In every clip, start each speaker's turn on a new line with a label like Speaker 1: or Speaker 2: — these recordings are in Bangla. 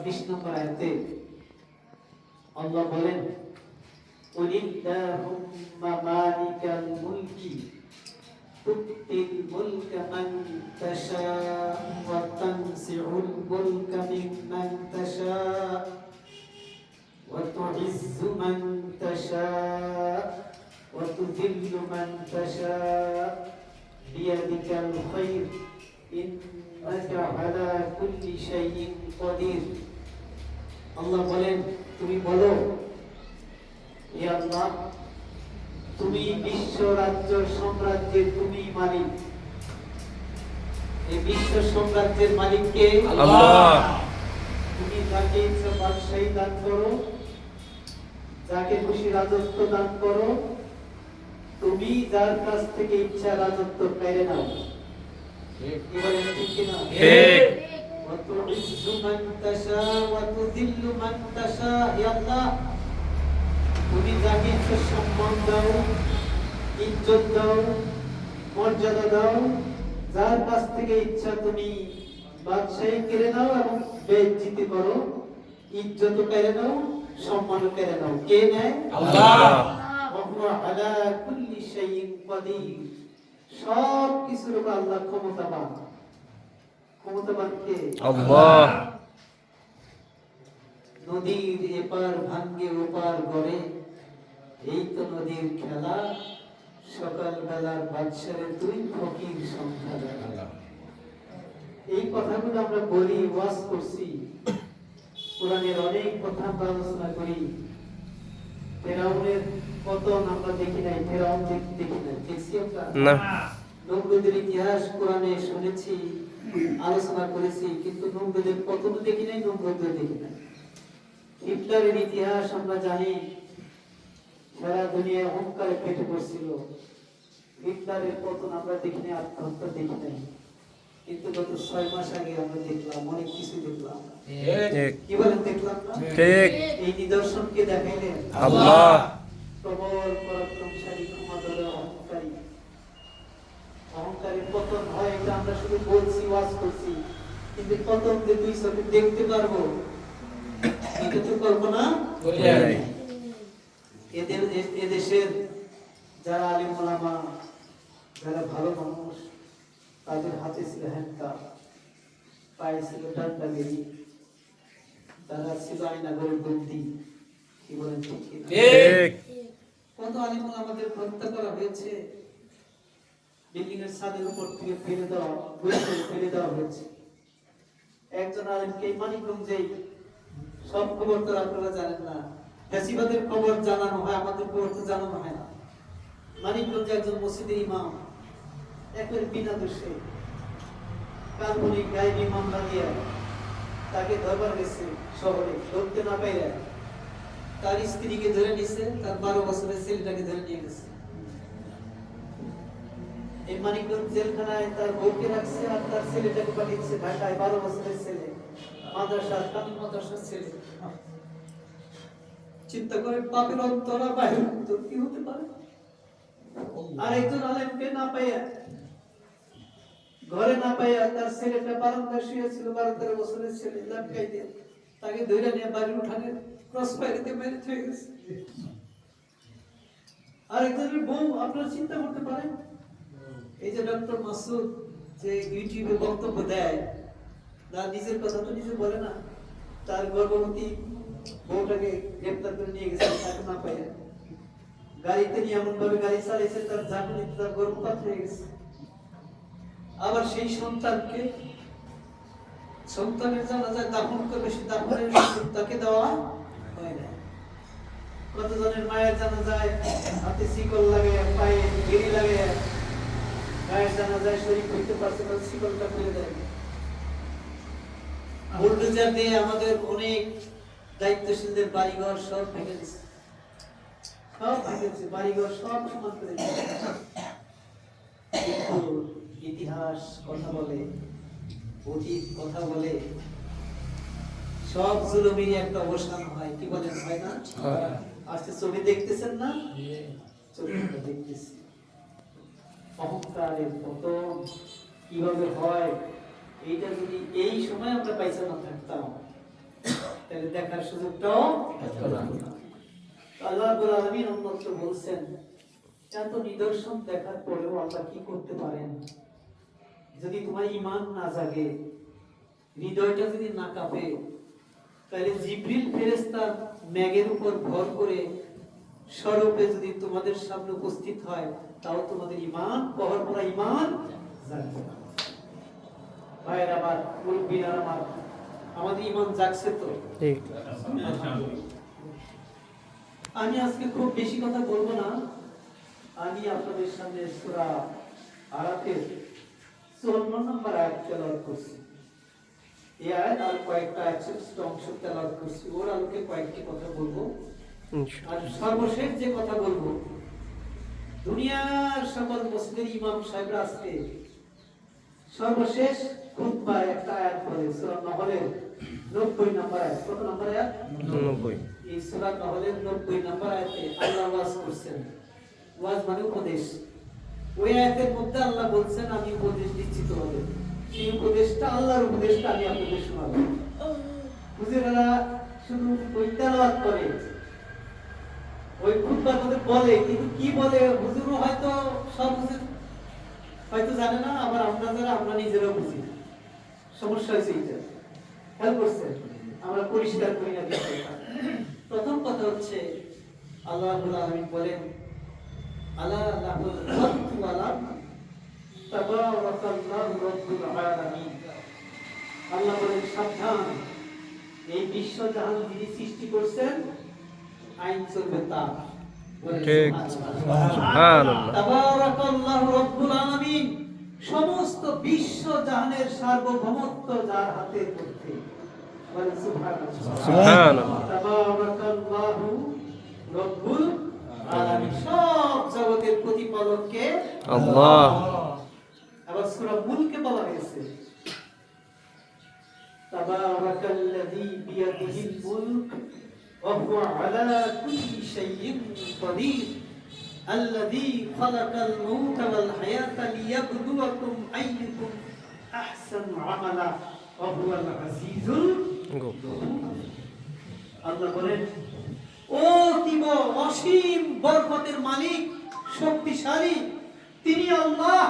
Speaker 1: ছাব্বিশ নম্বর আয়াতে আল্লাহ বলেন কুলিল্লাহুম্মা মালিকাল মুলকি তুতিল মুলকা মান তাশা ওয়া তানসিউল মুলকা মিম্মান তাশা وتعز من تشاء وتذل من تشاء بيدك الخير إنك على كل شيء قدير আল্লাহ বলেন তুমি বলো আল্লাহ তুমি বিশ্ব রাজ্য সাম্রাজ্যের তুমি মালিক। এই বিশ্ব সাম্রাজ্যের মালিককে
Speaker 2: আল্লাহ।
Speaker 1: তুমি যাকে ইচ্ছা বাদশাহী দান করো যাকে খুশি রাজত্ব দান করো তুমি যার কাছ থেকে ইচ্ছা রাজত্ব পেরে নাও। এবারে ঠিক কিনা?
Speaker 2: ঠিক।
Speaker 1: وتعز من تشاء وتذل من تشاء يا الله তুমি যাকে ইচ্ছা সম্মান দাও ইজ্জত দাও মর্যাদা দাও যার কাছ থেকে ইচ্ছা তুমি বাদশাহী কেড়ে নাও এবং বেজ্জিতি করো ইজ্জত কেড়ে নাও সম্মান কেড়ে নাও কে নেয়
Speaker 2: আল্লাহ
Speaker 1: وهو على كل شيء قدير সব কিছুর উপর আল্লাহ ক্ষমতাবান ক্ষমতাবান কে
Speaker 2: আল্লাহ।
Speaker 1: নদীর এপার ভাঙ্গে ওপার গড়ে এই তো নদীর খেলা। সকাল বেলার বাদশারে তুই ফকির সংখ্যা এই কথাগুলো আমরা বলি ওয়াজ করছি। কোরআনের অনেক কথা আমরা আলোচনা করি। ফেরাউনের পতন আমরা দেখি নাই ফেরাউন দেখ- নাই। দেখছি আমরা?
Speaker 2: না।
Speaker 1: নমরুদের ইতিহাস কোরআনে শুনেছি। আলোচনা করেছি কিন্তু নমরুদের পতন দেখি নাই নমরুদের দেখি নাই। হিটলারের ইতিহাস আমরা জানি সারা দুনিয়া অহংকারে ফেটে পড়ছিল। হিটলারের পতন আমরা দেখি নাই আত্মহত্যা দেখি নাই। কিন্তু গত ছয় মাস আগে আমরা দেখলাম অনেক কিছু দেখলাম। কি বলেন দেখলাম এই নিদর্শনকে দেখাইলেন
Speaker 2: আল্লাহ।
Speaker 1: প্রবল পরাক্রমশালী ক্ষমতাধর অহংকারী অহংকারের পতন হয় এটা আমরা শুধু বলছি ওয়াজ করছি যে দুই চোখে দেখতে পারব? এটা তো কল্পনা এদের এদেশের যারা আলিম ওলামা যারা ভালো মানুষ তাদের হাতে ছিল হ্যান্ডকাপ পায়ে ছিল ডান্ডা বেরি তারা ছিল আইনাগরের বন্দি। কি বলেন ঠিক? কত আলিম আমাদের হত্যা করা হয়েছে? বিল্ডিং এর ছাদের উপর থেকে ফেলে দেওয়া ফেলে দেওয়া হয়েছে। একজন আলিমকে মানিকগঞ্জেই সব খবর তো আপনারা জানেন না। ফ্যাসিবাদের খবর জানানো হয়, আমাদের খবর তো জানানো হয় না। মানিকগঞ্জে একজন মসজিদের ইমাম, একের বিনা দোষে কাল্পনিক গায়েবী মামলা দিয়ে তাকে ধরবার গেছে শহরে, ধরতে না পাইলে তার স্ত্রীকে ধরে নিছে, তার বারো বছরের ছেলেটাকে ধরে নিয়ে গেছে। এই মানিকগঞ্জ জেলখানায় তার বউকে রাখছে আর তার ছেলেটাকে পাঠিয়েছে ঢাকায়, বারো বছরের ছেলে কামিল মাদ্রাসার ছেলে। চিন্তা করে পাপের কি হতে পারে? আর একজন আলেমকে না পাইয়া, ঘরে না পাইয়া তার ছেলেটা বারান্দায় শুয়েছিল বারো তেরো বছরের ছেলে লাটকাই দিয়ে তাকে ধরে নিয়ে বাড়ির উঠানে ক্রস ফায়ারিতে মেরে থয়ে গেছে। আর একজনের বউ, আপনারা চিন্তা করতে পারেন এই যে ডক্টর মাসুদ যে ইউটিউবে বক্তব্য দেয়, তার নিজের কথা তো নিজে বলে না। তার গর্ভবতী বউটাকে গ্রেপ্তার করে নিয়ে গেছে, তাকে না পাইয়া। গাড়িতে নিয়ে এমন ভাবে গাড়ি চালিয়েছে তার ঝাঁকুনিতে তার গর্ভপাত হয়ে গেছে। আবার সেই সন্তানকে, সন্তানের জানা যায় দাফন করবে, সে দাফনের তাকে দেওয়া হয় না কতজনের মায়ের জানা যায় হাতে শিকল লাগে পায়ে গিরি লাগে মায়ের জানা শরীর হইতে পারছে না শিকলটা খুলে দেয় বুলডোজার দিয়ে আমাদের অনেক দায়িত্বশীলদের বাড়িঘর সব ভেঙে দিচ্ছে সব ভেঙে দিচ্ছে বাড়িঘর সব সমান করে কিন্তু ইতিহাস কথা বলে অতীত কথা বলে সব জুলুমেরই একটা অবসান হয় কি বলেন হয় না আজকে ছবি দেখতেছেন না ছবিটা দেখতেছি অহংকারের পতন কীভাবে হয় এইটা যদি এই সময় আমরা পাইসা না থাকতাম তাহলে দেখার সুযোগটাও আল্লাহ আলামিন অন্যত্র বলছেন এত নিদর্শন দেখার পরেও আল্লাহ কি করতে পারেন? যদি তোমার ইমান না জাগে হৃদয়টা যদি না কাঁপে তাহলে জিব্রিল ফেরেশতা ম্যাগের উপর ভর করে স্বরূপে যদি তোমাদের সামনে উপস্থিত হয় তাও তোমাদের ইমান পহর পরা ইমান ভাইয়ের আমার মুরব্বীরা আমার আমাদের ইমান জাগছে তো। আমি আজকে খুব বেশি কথা বলব না। আমি আপনাদের সামনে সূরা আরাফের 54 নম্বর আয়াত তেলাওয়াত করছি। এই আয়াত আর কয়েকটা একশো অংশ তেলাওয়াত করছি। ওর আলোকে কয়েকটি কথা বলব। আর সর্বশেষ যে কথা বলব দুনিয়ার সকল মসজিদের ইমাম সাহেবরা আজকে সর্বশেষ খুতবা একটা আয়াত পড়ে সূরা নহলের 90 নম্বর আয়াত। কত নম্বর আয়াত?
Speaker 2: নব্বই।
Speaker 1: এই সূরা নহলের 90 নম্বর আয়াতে আল্লাহ ওয়াজ করছেন। ওয়াজ মানে উপদেশ। ওই আয়াতের মধ্যে আল্লাহ বলছেন আমি উপদেশ দিচ্ছি তোমাদের। সেই উপদেশটা আল্লাহর উপদেশটা আমি আপনাদের শোনাবো। হুজুরেরা শুধু তেলাওয়াত করে ওই খুতবার মধ্যে বলে, কিন্তু কি বলে? হুজুরও হয়তো সব হয়তো জানে না, আবার আমরা যারা, আমরা নিজেরাও বুঝি। সমস্যা হয়েছে এইটা। খেয়াল করছে। আমরা পরিষ্কার করি না প্রথম কথা হচ্ছে, আল্লাহ আলামিন বলেন, আলা লাহুল খালকু ওয়াল আমর তাবারাকাল্লাহু রাব্বুল আলামিন। আল্লাহ বলেন, সাবধান। এই বিশ্ব জাহান যিনি সৃষ্টি করছেন আইন চলবে তার
Speaker 2: ঠিক।
Speaker 1: সুবহানাল্লাহ।
Speaker 2: সুবহানাল্লাহ।
Speaker 1: তাবারাকাল্লাহু রাব্বুল আলামিন সমস্ত বিশ্ব জাহানের সার্বভৌমত্ব যার সুবহানাল্লাহ। তাবারাকাল্লাহু রব্বুল আলামিন সব জগতের প্রতিপালক কে
Speaker 2: আল্লাহ।
Speaker 1: আবার সূরা মুলকে বলা হয়েছে তাবারাকাল্লাযী বিয়াদিহিল মুলক ওয়া হুয়া আলা কুল্লি শাইইন কাদির الذي خلق الموت والحياة ليبلوكم أيكم أحسن عملا وهو العزيز আল্লাহ বলেন ও তিব অসীম বরকতের মালিক শক্তিশালী তিনি আল্লাহ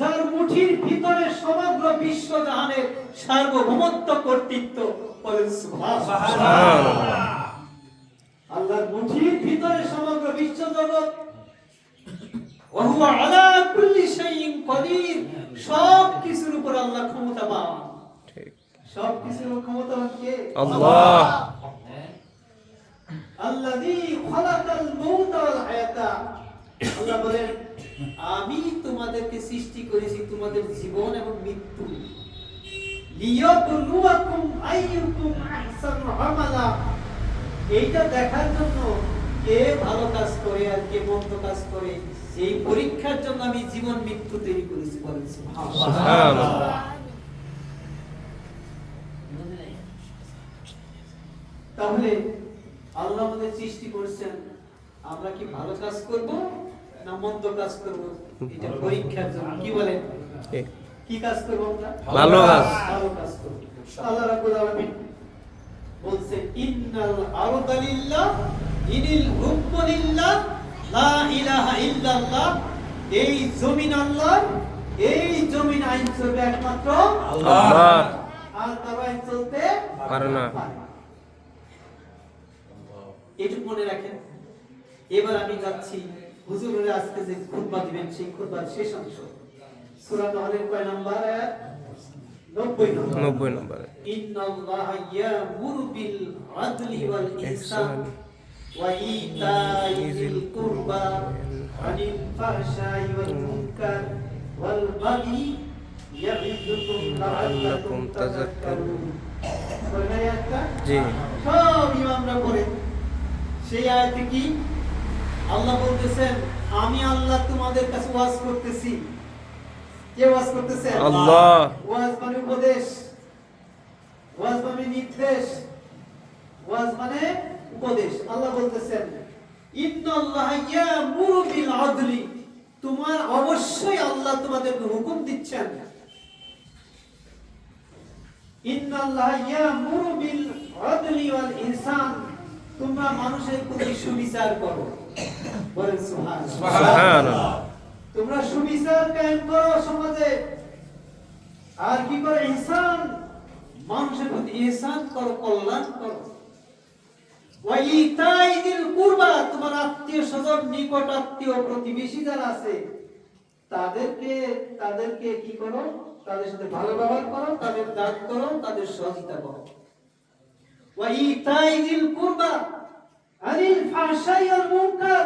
Speaker 1: যার মুঠির ভিতরে সমগ্র বিশ্ব জাহানের সার্বভৌমত্ব কর্তৃত্ব বলেন সুবহানাল্লাহ। আল্লাহর মুঠির ভিতরে সমগ্র বিশ্ব জগৎ। ওহু আলা কুল্লি শাইইন কদির। সব কিছুর উপর আল্লাহ ক্ষমতাবান। সব কিছুর ক্ষমতা কে?
Speaker 2: আল্লাহ।
Speaker 1: আল্লাযী খালাকাল মাউত ওয়াল হায়াতা। আল্লাহ বলেন আমি তোমাদেরকে সৃষ্টি করেছি তোমাদের জীবন এবং মৃত্যু। লিয়াবলুয়াকুম আইয়ুকুম আহসানু আমালা। এইটা দেখার জন্য কে ভালো কাজ করে আর কে মন্দ কাজ করে এই পরীক্ষার জন্য আমি জীবন মৃত্যু তৈরি করেছি বলেন। সুবহানাল্লাহ। তাহলে আল্লাহ আমাদের সৃষ্টি করেছেন আমরা কি ভালো কাজ করব না মন্দ কাজ করব এটা পরীক্ষার জন্য কি বলেন
Speaker 2: ঠিক
Speaker 1: কি কাজ করব আমরা
Speaker 2: ভালো কাজ।
Speaker 1: ভালো কাজ করব আল্লাহ রাব্বুল আলামিন বলছেন ইন্নাল আরদা লিল্লাহ ইনিল হুকমু লিল্লাহ লা ইলাহা ইল্লাল্লাহ। এই জমিন আল্লাহর এই জমিন আইন চলবে একমাত্র
Speaker 2: আল্লাহ।
Speaker 1: আর কারও আইন চলতে
Speaker 2: পারে না।
Speaker 1: এটুকু মনে রাখেন। এবার আমি যাচ্ছি। হুজুরের আজকে যে খুতবা দিবেন সেই খুতবার শেষ অংশ। সূরা নহলের কয় নাম্বার আয়াত? 90 নম্বর
Speaker 2: নব্বই নম্বরে? জি।
Speaker 1: সব ইমামরা সেই আয়াতে কি? আল্লাহ বলতেছেন আমি আল্লাহ তোমাদের কাছে ওয়াজ করতেছি। কে ওয়াজ করতেছে?
Speaker 2: আল্লাহ।
Speaker 1: ওয়াজ মানে উপদেশ। ওয়াজ মানে নির্দেশ। ওয়াজ মানে উপদেশ। আল্লাহ বলতেছেন ইন্নাল্লাহ ইয়ামুরু বিল আদলি। তোমার অবশ্যই আল্লাহ তোমাদেরকে হুকুম দিচ্ছেন। ইন্নাল্লাহ ইয়ামুরু বিল আদলি ওয়াল তোমরা মানুষের প্রতি সুবিচার করো। বলেন সুবহান
Speaker 2: সুবহানাল্লাহ।
Speaker 1: তোমরা সুবিচার কায়েম করো সমাজে। আর কি করে? ইহসান মানুষের প্রতি ইহসান করো, কল্যাণ করো। কুরবা, তোমার আত্মীয় স্বজন নিকট আত্মীয় প্রতিবেশী যারা আছে, তাদেরকে তাদেরকে কি করো? তাদের সাথে ভালো ব্যবহার করো, তাদের দান করো, তাদের সহযোগিতা করো। ওয়া ইতাই দিল কুরবা, আনিল ফাহশাই ওয়াল মুনকার।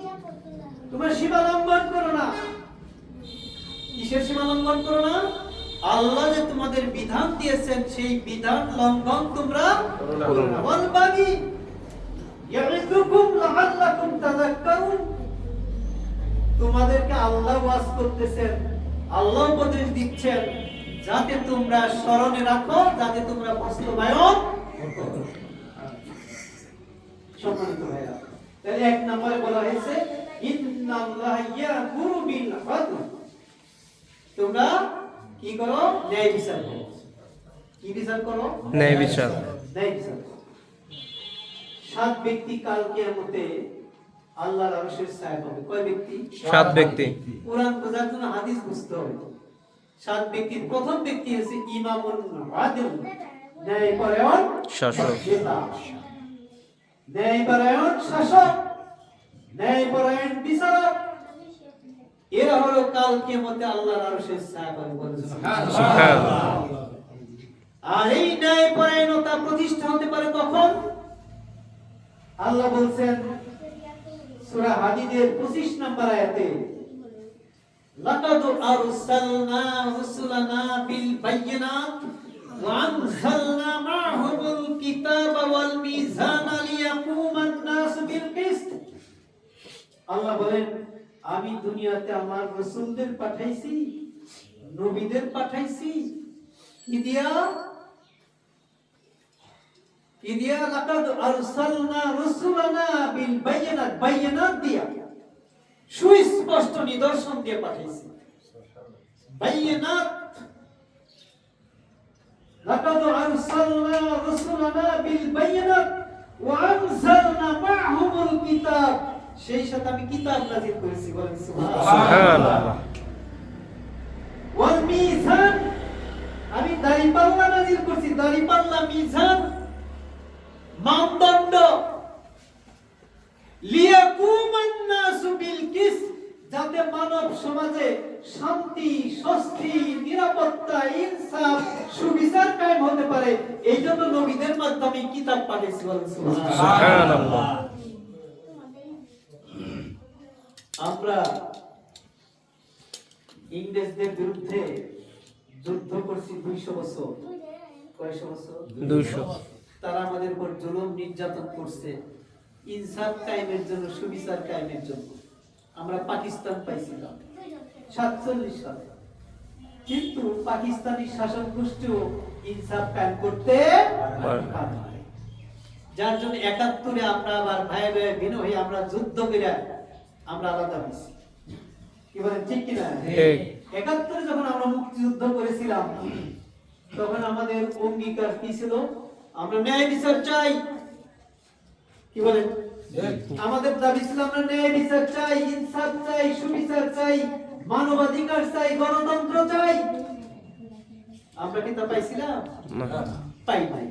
Speaker 1: তোমরা সীমা লঙ্ঘন করো না। কিসের সীমা লঙ্ঘন করো না? আল্লাহ যে তোমাদের বিধান দিয়েছেন সেই বিধান লঙ্ঘন তোমরা করো না। ওয়াল বাগি লাআল্লাকুম তাযাক্কারুন। তোমাদেরকে আল্লাহ ওয়াজ করতেছেন আল্লাহ উপদেশ দিচ্ছেন যাতে তোমরা স্মরণে রাখো যাতে তোমরা বাস্তবায়ন। সম্মানিত ভাইরা তাহলে এক নম্বরে বলা হয়েছে তোমরা কি করো? ন্যায় বিচার করো। কি বিচার করো?
Speaker 2: ন্যায় বিচার।
Speaker 1: ন্যায় বিচার সাত ব্যক্তি কাল কিয়ামতে আল্লাহর আরশের ছায়া পাবে। কয় ব্যক্তি?
Speaker 2: সাত ব্যক্তি।
Speaker 1: কোরআন বোঝার জন্য হাদিস বুঝতে হবে। সাত ব্যক্তির প্রথম ব্যক্তি হচ্ছে ইমামুন আদিল। ন্যায়পরায়ণ
Speaker 2: শাসক।
Speaker 1: নেতা। ন্যায়পরায়ণ শাসক। ন্যায়পরায়ণ বিচারক। এরা হলো কাল কিয়ামতে আল্লাহর আরশের আর এই ন্যায়পরায়ণতা প্রতিষ্ঠা হতে পারে কখন? আল্লাহ বলছেন সূরা হাদিদের 25 নম্বর আয়াতে লাকাদ আরসালনা রাসূলানা বিল বায়িনাত ওয়া আনজালনা মা'হুমুল কিতাবা ওয়াল মিজানা লিয়াকুমান নাস বিল কিসত। আল্লাহ বলেন, আমি দুনিয়াতে আমার রাসূলদের পাঠাইছি, নবীদের পাঠাইছি। কি দিয়া? কি দিয়া? লাকাদ আরসালনা রাসূলানা বিল বায়িনাত বায়িনাত দিয়া। সুস্পষ্ট নিদর্শন দিয়ে পাঠাইছি। লাকাদ আরসালনা রাসূলানা বিল ওয়া আনজালনা মা'হুমুল কিতাব। সেই সাথে আমি কিতাব নাযিল করেছি বলেন সুবহানাল্লাহ। ওয়াল মিজান আমি দাড়িপাল্লা নাজিল করছি দাড়িপাল্লা মিজান মানদণ্ড লিয়াকুমান নাসু বিল যাতে মানব সমাজে শান্তি স্বস্তি নিরাপত্তা ইনসাফ সুবিচার কায়েম হতে পারে এই জন্য নবীদের মাধ্যমে কিতাব পাঠিয়েছি বলেন সুবহানাল্লাহ।
Speaker 2: সুবহানাল্লাহ
Speaker 1: আমরা ইংরেজদের বিরুদ্ধে যুদ্ধ করছি দুইশো বছর। কয়শো বছর?
Speaker 2: দুইশো।
Speaker 1: তারা আমাদের উপর জুলুম নির্যাতন করছে। ইনসাফ কায়েমের জন্য সুবিচার কায়েমের জন্য। আমরা পাকিস্তান পাইছিলাম। সাতচল্লিশ সালে। কিন্তু পাকিস্তানি শাসক গোষ্ঠীও ইনসাফ কায়েম করতে। যার জন্য একাত্তরে আমরা আবার ভাই ভাই ভিন্ন হয়ে আমরা যুদ্ধ করে আমরা আলাদা হয়েছি। কি বলেন ঠিক কিনা?
Speaker 2: ঠিক।
Speaker 1: একাত্তরে যখন আমরা মুক্তিযুদ্ধ করেছিলাম তখন আমাদের অঙ্গীকার কি ছিল? আমরা ন্যায় বিচার চাই। কি বলেন? আমাদের দাবি ছিল আমরা ন্যায় বিচার চাই ইনসাফ চাই সুবিচার চাই মানবাধিকার চাই গণতন্ত্র চাই। আমরা কি তা পাইছিলাম? পাই নাই।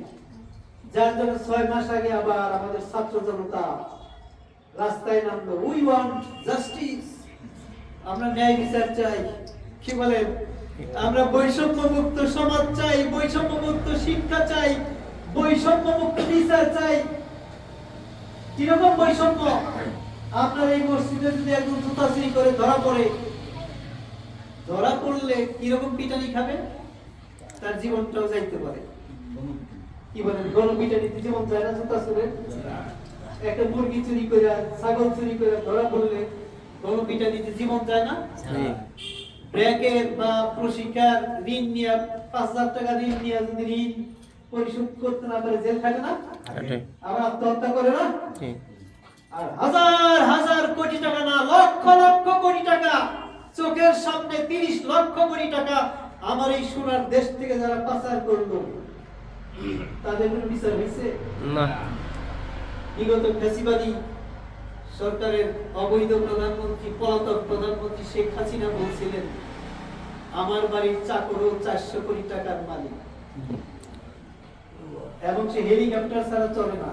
Speaker 1: যার জন্য ছয় মাস আগে আবার আমাদের ছাত্র জনতা রাস্তায় নামলো। We want justice. আমরা ন্যায় বিচার চাই। কি বলেন? আমরা বৈষম্য মুক্ত সমাজ চাই বৈষম্য মুক্ত শিক্ষা চাই বৈষম্য মুক্ত বিচার চাই। কীরকম বৈষম্য? আপনার এই মসজিদে যদি একজন জুতাচুরি করে ধরা পড়ে, ধরা পড়লে কীরকম পিটানি খাবে? তার জীবনটাও যাইতে পারে। কি বলেন? গণ পিটানিতে জীবন যায় না জুতা চুরে একটা মুরগি চুরি করে ছাগল চুরি করে ধরা পড়লে গণপিটা দিতে জীবন যায় না? ব্যাংকের বা প্রশিক্ষার ঋণ নিয়ে পাঁচ হাজার টাকা ঋণ নিয়ে যদি ঋণ পরিশোধ করতে না পারে জেল থাকে না? আবার আত্মহত্যা করে না? আর হাজার হাজার কোটি টাকা না লক্ষ লক্ষ কোটি টাকা চোখের সামনে তিরিশ লক্ষ কোটি টাকা আমার এই সোনার দেশ থেকে যারা পাচার করল তাদের কোনো বিচার হয়েছে?
Speaker 2: না।
Speaker 1: বিগত ফ্যাসিবাদী সরকারের অবৈধ প্রধানমন্ত্রী পলাতক প্রধানমন্ত্রী শেখ হাসিনা বলছিলেন আমার বাড়ির চাকরও চারশো কোটি টাকার মালিক। এবং সে হেলিকপ্টার ছাড়া চলে না।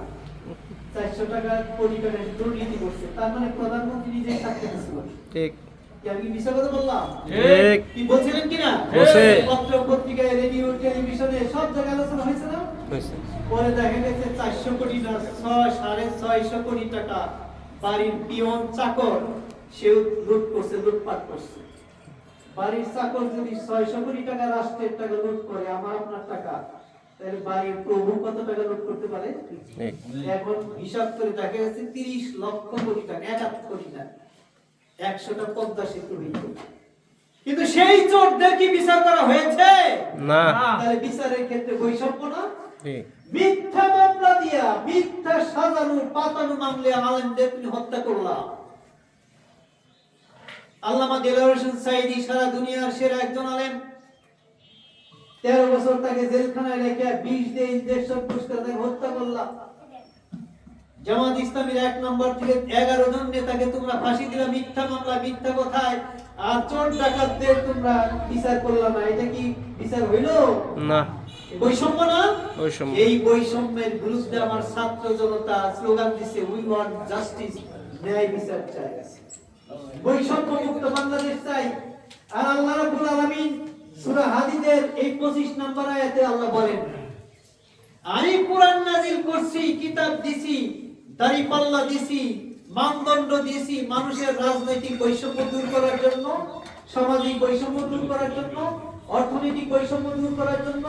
Speaker 1: চারশো টাকা কোটি দুর্নীতি করছে। তার মানে প্রধানমন্ত্রী নিজেই থাকতে
Speaker 2: ঠিক।
Speaker 1: আমি কি কথা বললাম? কি বলছিলেন কিনা? পত্র পত্রিকায় রেডিও টেলিভিশনে সব জায়গায় আলোচনা হয়েছে না? পরে দেখা গেছে চারশো কোটি না ছয় সাড়ে ছয়শো কোটি টাকা বাড়ির পিয়ন চাকর সেও লুট করছে লুটপাট করছে। বাড়ির চাকর যদি ছয়শো কোটি টাকা রাষ্ট্রের টাকা লুট করে আমার আপনার টাকা তাহলে বাড়ির প্রভু কত টাকা লুট করতে পারে? এখন হিসাব করে দেখা গেছে তিরিশ লক্ষ কোটি টাকা একাত্তর কোটি টাকা একশোটা পদ্মা সেতু কিন্তু সেই চোরদের কি বিচার করা হয়েছে?
Speaker 2: না।
Speaker 1: তাহলে বিচারের ক্ষেত্রে বৈষম্য না? মিথ্যা মামলা দিয়া মিথ্যা সাজানো পাতানো মামলে আলেমদের তুমি হত্যা করলাম আল্লামা দেলাওয়ার হোসেন সাইদি সারা দুনিয়ার সেরা একজন আলেম। তেরো বছর তাকে জেলখানায় রেখে বিষ দিয়ে ইঞ্জেকশন পুরস্কার তাকে হত্যা করলাম জামাত ইসলামের এক নম্বর থেকে এগারো জন নেতাকে তোমরা ফাঁসি দিলা মিথ্যা মামলা মিথ্যা কথায়। আর চোর ডাকাতদের তোমরা বিচার করলাম না এটা কি বিচার হইল?
Speaker 2: না।
Speaker 1: বৈষম্য না?
Speaker 2: বৈষম্য।
Speaker 1: এই বৈষম্যের বিরুদ্ধে আমার ছাত্র জনতা স্লোগান দিছে উই ওয়ান্ট জাস্টিস ন্যায় বিচার চাই। বৈষম্য মুক্ত বাংলাদেশ চাই। আর আল্লাহ রাব্বুল আলামিন সূরা হাদিদের এই 25 নম্বর আয়াতে আল্লাহ বলেন আমি কোরআন নাজিল করছি কিতাব দিছি দাড়ি পাল্লা দিছি মানদণ্ড দিছি মানুষের রাজনৈতিক বৈষম্য দূর করার জন্য সামাজিক বৈষম্য দূর করার জন্য অর্থনৈতিক বৈষম্য দূর করার জন্য,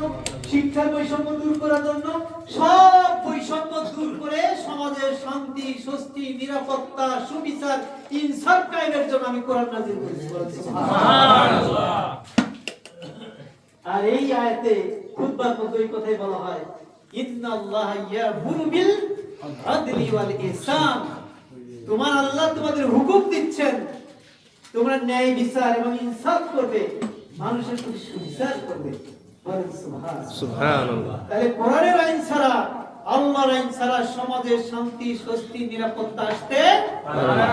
Speaker 1: শিক্ষার বৈষম্য দূর করার জন্য, সব বৈষম্য দূর করে সমাজের শান্তি, স্বস্তি, নিরাপত্তা, সুবিচার ইনসাফ কায়েমের জন্য আমি কোরআন নাজিল করেছি। আর এই আয়াতে খুতবার মধ্যে এই কথাই বলা হয়, ইন্নাল্লাহ ইয়ামুরু বিল আদলি ওয়াল ইহসান। তোমার আল্লাহ তোমাদের হুকুম দিচ্ছেন, তোমরা ন্যায় বিচার এবং ইনসাফ করবে। মানুষের প্রতি সুবিচার করবে। বলেন সুবহানাল্লাহ।
Speaker 2: সুবহানাল্লাহ।
Speaker 1: তাহলে কোরআনের আইন ছাড়া আল্লাহর আইন ছাড়া সমাজের শান্তি স্বস্তি নিরাপত্তা আসতে পারে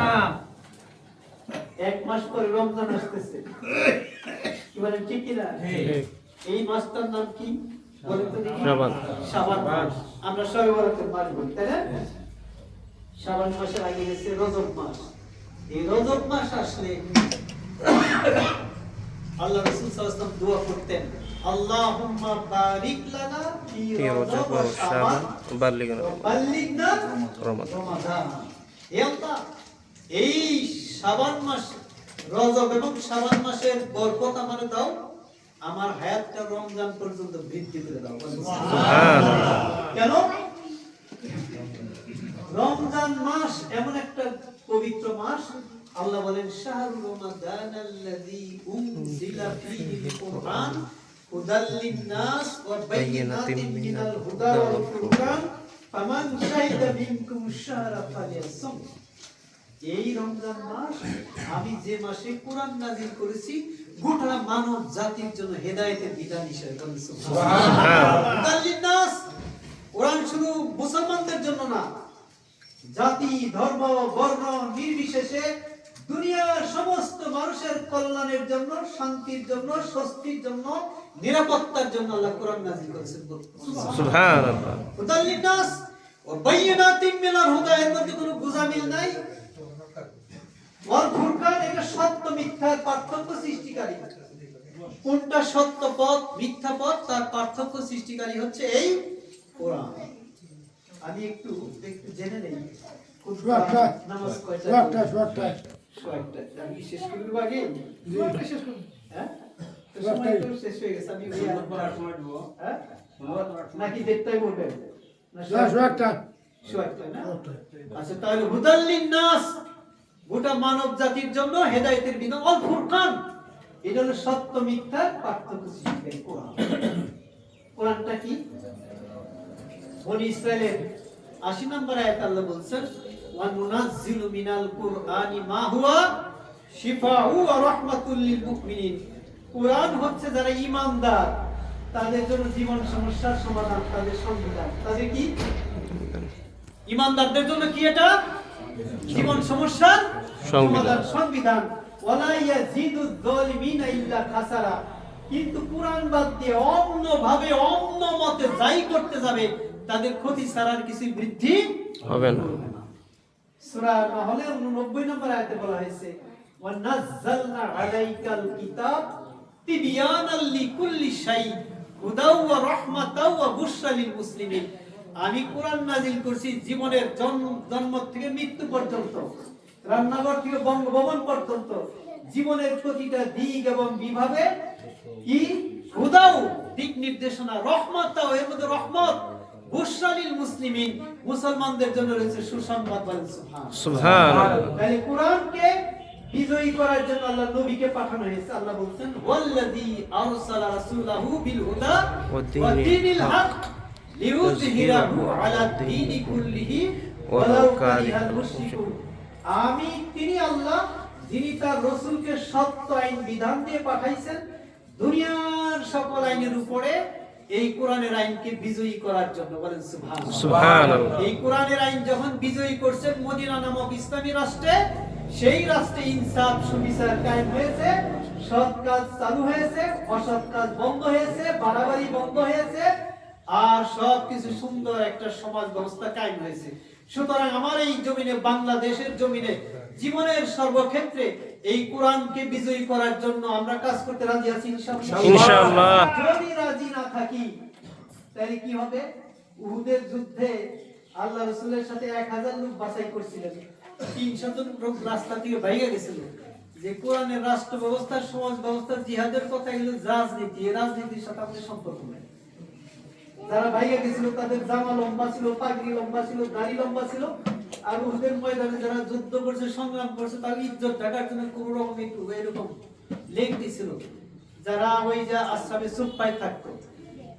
Speaker 1: এক মাস পরে রমজান আসতেছে। কি বলেন ঠিক কিনা? এই মাসটার নাম কি? আমরা সবে বরাতের মাস বলি তাই না? মাসের আগে গেছে রজব মাস। এই রজব মাস আসলে আল্লাহ রাসূল সাল্লাল্লাহু করতেন আমার দাও হায়াতটা রমজান পর্যন্ত বৃদ্ধি করে দাও। কেন? রমজান মাস এমন একটা পবিত্র মাস আল্লাহ বলেন শাহরু রমাদান আল্লাযী উনজিলা ফীহিল কুরআন হুদাল লিন-নাস ওয়া বায়িনাতিন মিনাল হুদা ওয়াল ফুরকান ফামান শাহিদা মিনকুম শাহরা ফালিয়াসুম এই রমজান মাস আমি যে মাসে কোরআন নাজিল করেছি গোটা মানব জাতির জন্য হেদায়েতের বিধান হিসেবে সুবহানাল্লাহ। কোরআন শুধু মুসলমানদের জন্য না জাতি ধর্ম বর্ণ নির্বিশেষে দুনিয়ার সমস্ত মানুষের কল্যাণের জন্য শান্তির জন্য স্বস্তির জন্য নিরাপত্তার জন্য আল্লাহ কোরআন নাজিল করেছেন
Speaker 2: সুবহানাল্লাহ।
Speaker 1: ওয়া বাইয়িনাতিন মিনাল হুদা এর মধ্যে কোনো গুজামিল নাই। ওয়াল ফুরকান এটা সত্য মিথ্যার পার্থক্য সৃষ্টিকারী। কোনটা সত্য পথ মিথ্যা পথ তার পার্থক্য সৃষ্টিকারী হচ্ছে এই কোরআন। আমি একটু একটু জেনে নেই।
Speaker 3: সোয়াটটা
Speaker 1: নামাজ কয়টা আমি শেষ করে দেবো আগে। শেষ করব হ্যাঁ? তো শেষ হয়ে গেছে আমি হ্যাঁ? নাকি দেড়টায় বলবেন। আচ্ছা তাহলে হুদাল্লিন নাস গোটা মানব জাতির জন্য হেদায়েতের বিধান অল ফুরকান। এটা হলো সত্য মিথ্যার পার্থক্য সৃষ্টিকারী কোরআন। কোরআনটা কি? বনি ইসরায়েলের আশি নম্বর আয়াত আল্লাহ বলছেন ওয়া নুনাজ্জিলু মিনাল কুরআনি মা হুয়া শিফাউ ওয়া রাহমাতুল লিল মুমিনিন কোরআন হচ্ছে যারা ঈমানদার তাদের জন্য জীবন সমস্যার সমাধান তাদের সংবিধান। তাদের কি? ঈমানদারদের জন্য কি এটা? জীবন সমস্যার সমাধান সংবিধান। ওয়ালা ইয়াজিদু যালিমিনা ইল্লা খাসারা। কিন্তু কোরআন বাদ দিয়ে অন্য ভাবে অন্য মতে যাই করতে যাবে তাদের ক্ষতি ছাড়ার কিছু বৃদ্ধি
Speaker 2: হবে না।
Speaker 1: সূরা নাহলে 89 নম্বর আয়াতে বলা হয়েছে ওয়া নাযালনা আলাইকাল কিতাব তিবিয়ানাল লিকুল্লি শাই, হুদাও ওয়া রাহমাতাও ওয়া বুশরা লিল মুসলিমিন। আমি কোরআন নাজিল করছি জীবনের জন্ম জন্ম থেকে মৃত্যু পর্যন্ত, রান্নাঘর থেকে বঙ্গভবন পর্যন্ত, জীবনের প্রতিটা দিক এবং বিভাবে কি? হুদাও, দিক নির্দেশনা, রহমতাও, এর মধ্যে রহমত। বুশরালিল মুসলিমিন মুসলমানদের জন্য রয়েছে সুসংবাদ বলেন
Speaker 2: সুবহানাল্লাহ।
Speaker 1: তাহলে কোরআনকে বিজয়ী করার জন্য আল্লাহ নবীকে পাঠানো হয়েছে। আল্লাহ বলছেন ওয়াল্লাযী আরসালা রাসূলাহু বিল হুদা
Speaker 2: ওয়া
Speaker 1: দীনিল হক লিইয়ুযহিরাহু আলা দীনি কুল্লিহি ওয়ালাউ কারিহাল মুশরিকুন। আমি তিনি আল্লাহ যিনি তার রাসূলকে সত্য আইন বিধান দিয়ে পাঠাইছেন দুনিয়ার সকল আইনের উপরে এই কোরআনের আইনকে বিজয়ী করার জন্য বলেন সুবহানাল্লাহ। এই কোরআনের আইন যখন বিজয়ী করছেন মদিনা নামক ইসলামী রাষ্ট্রে সেই রাষ্ট্রে ইনসাফ সুবিচার কায়েম হয়েছে সৎ কাজ চালু হয়েছে অসৎ কাজ বন্ধ হয়েছে বাড়াবাড়ি বন্ধ হয়েছে আর সব কিছু সুন্দর একটা সমাজ ব্যবস্থা কায়েম হয়েছে। সুতরাং আমার এই জমিনে বাংলাদেশের জমিনে জীবনের সর্বক্ষেত্রে এই কোরআনকে বিজয়ী করার জন্য আমরা কাজ করতে রাজি আছি ইনশাআল্লাহ। যদি রাজি না থাকি তাহলে কি হবে? উহুদের যুদ্ধে আল্লাহ রসুলের সাথে এক হাজার লোক বাছাই করছিলেন। তিনশো জন লোক রাস্তা থেকে বাইরে গেছিল। যে কোরআনের রাষ্ট্র ব্যবস্থার সমাজ ব্যবস্থার জিহাদের কথা এগুলো রাজনীতি এই রাজনীতির সাথে আমাদের সম্পর্ক নেই। যারা ভাইয়া গেছিল তাদের জামা লম্বা ছিল পাগড়ি লম্বা ছিল দাড়ি লম্বা ছিল আর উহুদের ময়দানে যারা যুদ্ধ করছে, সংগ্রাম করছে, তার ইজ্জত দেখার জন্য কোনো রকম একটু এরকম লেখ দিছিল। যারা ওই যে আশ্রামে চুপ পায় থাকতো,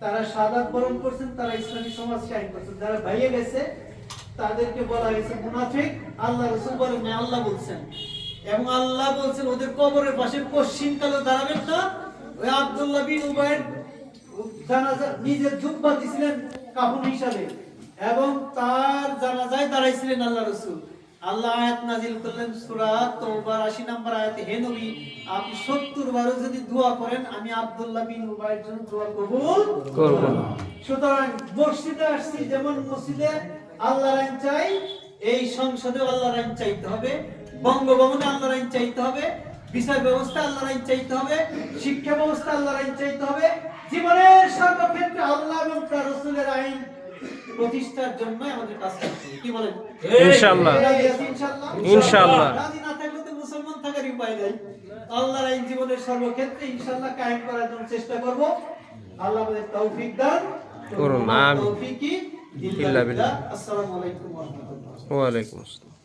Speaker 1: তারা সাদাত বরণ করছেন, তারা ইসলামী সমাজ কায়েম করছেন। যারা ভাইয়ে গেছে, তাদেরকে বলা হয়েছে, মুনাফিক আল্লাহ রসুল বলেন না আল্লাহ বলছেন। এবং আল্লাহ বলছেন, ওদের কবরের পাশে পশ্চিম কালে দাঁড়াবেন না। ওই আব্দুল্লাহ বিন উবাইর জানাজা নিজের জুব্বা দিছিলেন কাফন হিসাবে। এবং তার জানাজায় দাঁড়াইছিলেন আল্লাহ রসুল। আল্লাহ আয়াত নাজিল করলেন সূরা তওবার 80 নম্বর আয়াতে হে নবী আপনি 70 বারও যদি দোয়া করেন আমি আব্দুল্লাহ বিন উবাইয়ের জন্য দোয়া কবুল
Speaker 2: করব
Speaker 1: সুতরাং মসজিদে আসছি যেমন মসজিদে আল্লাহর আইন চাই এই সংসদে আল্লাহ আইন চাইতে হবে বঙ্গভবনে আল্লাহ রাইন চাইতে হবে বিচার ব্যবস্থা আল্লাহ রাইন চাইতে হবে শিক্ষা ব্যবস্থা আল্লাহ রাইন চাইতে হবে। জীবনের সর্বক্ষেত্রে আল্লাহ এবং তার রসুলের আইন প্রতিষ্ঠার জন্য আমাদের কাজ করতে হবে। কি বলেন
Speaker 2: ইনশাআল্লাহ
Speaker 1: ইনশাআল্লাহ?
Speaker 2: ইনশাআল্লাহ।
Speaker 1: রাজি না থাকলে তো মুসলমান থাকার উপায় নাই আল্লাহর আইন জীবনের সর্বক্ষেত্রে ইনশাআল্লাহ কায়েম করার জন্য চেষ্টা করব আল্লাহ আমাদের তৌফিক দান
Speaker 2: করুন, আমিন।
Speaker 1: তৌফিকি
Speaker 2: ইল্লা।
Speaker 1: বিল্লাহ আসসালামু আলাইকুম ওয়া রাহমাতুল্লাহ
Speaker 2: ওয়া আলাইকুম আসসালাম